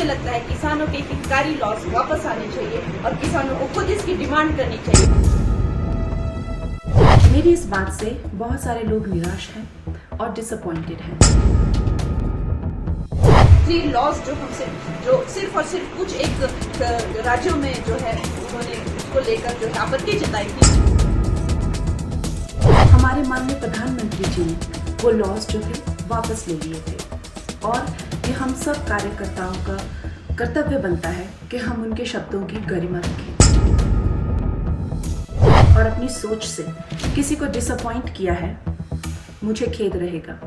मुझे लगता है किसानों के हितकारी लॉस वापस आने चाहिए और किसानों को खुद इसकी डिमांड करनी चाहिए। मेरी इस बात से बहुत सारे लोग निराश हैं और डिसअपॉइंटेड हैं। थ्री लॉस जो हमसे जो सिर्फ़ और सिर्फ़ कुछ एक राज्यों में जो है उन्होंने उसको लेकर जो है आपत्ति जताई थी। हमारे माननीय प्रधानमंत्री जी ने वो लॉस जो है वापस ले लिए थे और ये हम सब कार्यकर्ताओं का कर्तव्य बनता है कि हम उनके शब्दों की गरिमा रखें। और अपनी सोच से किसी को डिसअपॉइंट किया है, मुझे खेद रहेगा।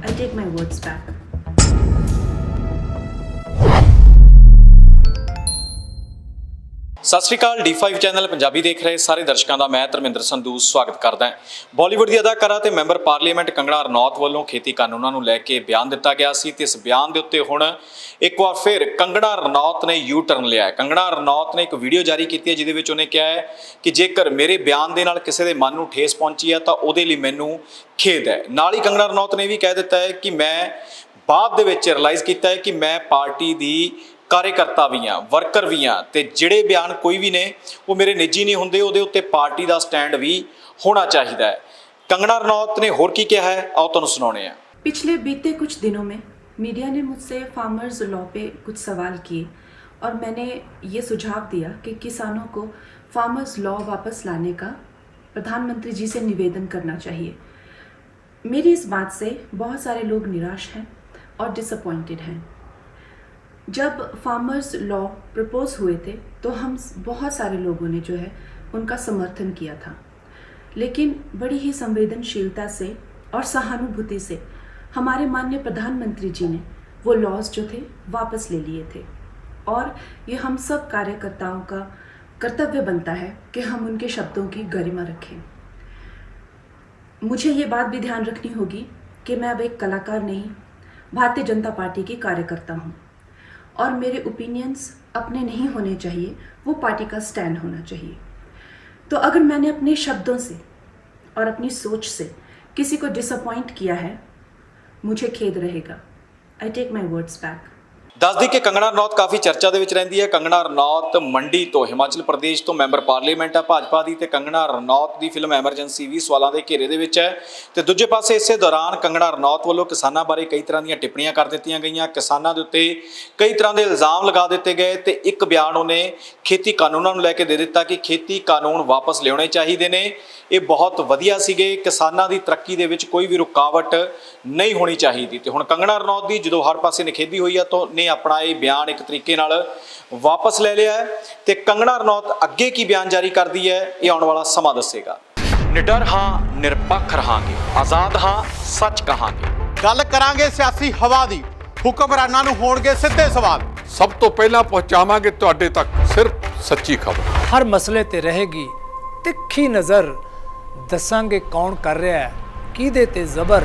I take my words back ਸਤਿ ਸ਼੍ਰੀ ਅਕਾਲ D5 ਚੈਨਲ ਪੰਜਾਬੀ ਦੇਖ ਰਹੇ ਸਾਰੇ ਦਰਸ਼ਕਾਂ ਦਾ, ਮੈਂ ਧਰਮਿੰਦਰ ਸੰਧੂ ਸਵਾਗਤ ਕਰਦਾ ਹਾਂ। ਬਾਲੀਵੁੱਡ ਦੀ ਅਦਾਕਾਰਾ ਤੇ ਮੈਂਬਰ ਪਾਰਲੀਮੈਂਟ ਕੰਗਣਾ ਰਣੌਤ ਵੱਲੋਂ ਖੇਤੀ ਕਾਨੂੰਨਾਂ ਨੂੰ ਲੈ ਕੇ ਬਿਆਨ ਦਿੱਤਾ ਗਿਆ ਸੀ ਤੇ ਇਸ ਬਿਆਨ ਦੇ ਉੱਤੇ ਹੁਣ ਇੱਕ ਵਾਰ ਫਿਰ ਕੰਗਣਾ ਰਣੌਤ ਨੇ ਯੂ ਟਰਨ ਲਿਆ ਹੈ। ਕੰਗਣਾ ਰਣੌਤ ਨੇ ਇੱਕ ਵੀਡੀਓ ਜਾਰੀ ਕੀਤੀ ਹੈ, ਜਿਹਦੇ ਵਿੱਚ ਉਹਨੇ ਕਿਹਾ ਹੈ ਕਿ ਜੇਕਰ ਮੇਰੇ ਬਿਆਨ ਦੇ ਨਾਲ ਕਿਸੇ ਦੇ ਮਨ ਨੂੰ ਠੇਸ ਪਹੁੰਚੀ ਹੈ, ਤਾਂ ਉਹਦੇ ਲਈ ਮੈਨੂੰ ਖੇਦ ਹੈ। ਨਾਲ ਹੀ ਕੰਗਣਾ ਰਣੌਤ ਨੇ ਵੀ ਕਹਿ ਦਿੱਤਾ ਹੈ ਕਿ ਮੈਂ ਬਾਅਦ ਦੇ ਵਿੱਚ ਰਿਅਲਾਈਜ਼ ਕੀਤਾ ਹੈ ਕਿ ਮੈਂ ਪਾਰਟੀ ਦੀ ਕਾਰਜਕਰਤਾ ਵੀ ਆ ਵਰਕਰ ਵੀ ਆ ਤੇ ਜਿਹੜੇ ਬਿਆਨ ਕੋਈ ਵੀ ਨੇ ਉਹ ਮੇਰੇ ਨਿੱਜੀ ਨਹੀਂ ਹੁੰਦੇ ਉਹਦੇ ਉੱਤੇ ਪਾਰਟੀ ਦਾ ਸਟੈਂਡ ਵੀ ਹੋਣਾ ਚਾਹੀਦਾ ਹੈ ਕੰਗਣਾ ਰਣੌਤ ਨੇ ਹੋਰ ਕੀ ਕਿਹਾ ਹੈ ਆਓ ਤੁਹਾਨੂੰ ਸੁਣਾਉਣੇ ਆ पिछले बीते कुछ दिनों में मीडिया ने मुझसे फार्मर्स लॉ पे कुछ सवाल किए और मैंने ये सुझाव दिया कि किसानों को फार्मर्स लॉ वापस लाने का प्रधानमंत्री जी से निवेदन करना चाहिए मेरी इस बात से बहुत सारे लोग निराश हैं और डिसअपॉइंटेड हैं जब फार्मर्स लॉ प्रपोज हुए थे तो हम बहुत सारे लोगों ने जो है, उनका समर्थन किया था। लेकिन बड़ी ही संवेदनशीलता से और सहानुभूति से हमारे माननीय प्रधानमंत्री जी ने वो लॉज जो थे, वापस ले लिए थे। और ये हम सब कार्यकर्ताओं का कर्तव्य बनता है कि हम उनके शब्दों की गरिमा रखें। मुझे ये बात भी ध्यान रखनी होगी कि मैं अब एक कलाकार नहीं, भारतीय जनता पार्टी की कार्यकर्ता हूँ। और मेरे ओपिनियंस अपने नहीं होने चाहिए, वो पार्टी का स्टैंड होना चाहिए। तो अगर मैंने अपने शब्दों से और अपनी सोच से किसी को डिसअपॉइंट किया है, मुझे खेद रहेगा। I take my words back ਦੱਸਦੀ ਕਿ ਕੰਗਣਾ ਰਣੌਤ ਕਾਫੀ ਚਰਚਾ ਦੇ ਵਿੱਚ ਰਹਿੰਦੀ ਹੈ। ਕੰਗਣਾ ਰਣੌਤ ਮੰਡੀ ਤੋਂ ਹਿਮਾਚਲ ਪ੍ਰਦੇਸ਼ ਤੋਂ ਮੈਂਬਰ ਪਾਰਲੀਮੈਂਟ ਹੈ। ਭਾਜਪਾ ਦੀ ਤੇ ਕੰਗਣਾ ਰਣੌਤ ਦੀ ਫਿਲਮ ਐਮਰਜੈਂਸੀ ਵੀ ਸਵਾਲਾਂ ਦੇ ਘੇਰੇ ਦੇ ਵਿੱਚ ਹੈ। ਤੇ ਦੂਜੇ ਪਾਸੇ ਇਸੇ ਦੌਰਾਨ ਕੰਗਣਾ ਰਣੌਤ ਵੱਲੋਂ ਕਿਸਾਨਾਂ ਬਾਰੇ ਕਈ ਤਰ੍ਹਾਂ ਦੀਆਂ ਟਿੱਪਣੀਆਂ ਕਰ ਦਿੱਤੀਆਂ ਗਈਆਂ। ਕਿਸਾਨਾਂ ਦੇ ਉੱਤੇ ਕਈ ਤਰ੍ਹਾਂ ਦੇ ਇਲਜ਼ਾਮ ਲਗਾ ਦਿੱਤੇ ਗਏ ਤੇ ਇੱਕ ਬਿਆਨ ਉਹਨੇ ਖੇਤੀ ਕਾਨੂੰਨਾਂ ਨੂੰ ਲੈ ਕੇ ਦੇ ਦਿੱਤਾ ਕਿ ਖੇਤੀ ਕਾਨੂੰਨ ਵਾਪਸ ਲਿਆਉਣੇ ਚਾਹੀਦੇ ਨੇ। ਇਹ ਬਹੁਤ ਵਧੀਆ ਸੀਗੇ। ਕਿਸਾਨਾਂ ਦੀ ਤਰੱਕੀ ਦੇ ਵਿੱਚ ਕੋਈ ਵੀ ਰੁਕਾਵਟ ਨਹੀਂ ਹੋਣੀ ਚਾਹੀਦੀ। ਤੇ ਹੁਣ ਕੰਗਣਾ ਰਣੌਤ ਦੀ ਜਦੋਂ ਹਰ ਪਾਸੇ ਨਿਖੇਧੀ ਹੋਈ ਆ, ਤਾਂ ਨੇ ਆਪਣਾ ਇਹ ਬਿਆਨ ਇੱਕ ਤਰੀਕੇ ਨਾਲ ਵਾਪਸ ਲੈ ਲਿਆ ਤੇ ਕੰਗਣਾ ਰਣੌਤ ਅੱਗੇ ਕੀ ਬਿਆਨ ਜਾਰੀ ਕਰਦੀ ਹੈ ਇਹ ਆਉਣ ਵਾਲਾ ਸਮਾਂ ਦੱਸੇਗਾ। ਨਿਡਰ ਹਾਂ ਨਿਰਪੱਖ ਰਹਾਂਗੇ। ਆਜ਼ਾਦ ਹਾਂ ਸੱਚ ਕਹਾਂਗੇ। ਗੱਲ ਕਰਾਂਗੇ ਸਿਆਸੀ ਹਵਾ ਦੀ। ਹੁਕਮਰਾਨਾਂ ਨੂੰ ਹੋਣਗੇ ਸਿੱਧੇ ਸਵਾਲ। ਸਭ ਤੋਂ ਪਹਿਲਾਂ ਪਹੁੰਚਾਵਾਂਗੇ ਤੁਹਾਡੇ ਤੱਕ ਸਿਰਫ ਸੱਚੀ ਖਬਰ। ਹਰ ਮਸਲੇ ਤੇ ਰਹੇਗੀ ਤਿੱਖੀ ਨਜ਼ਰ। ਦੱਸਾਂਗੇ ਕੌਣ ਕਰ ਰਿਹਾ ਹੈ ਕਿਹਦੇ ਤੇ ਜ਼ਬਰ।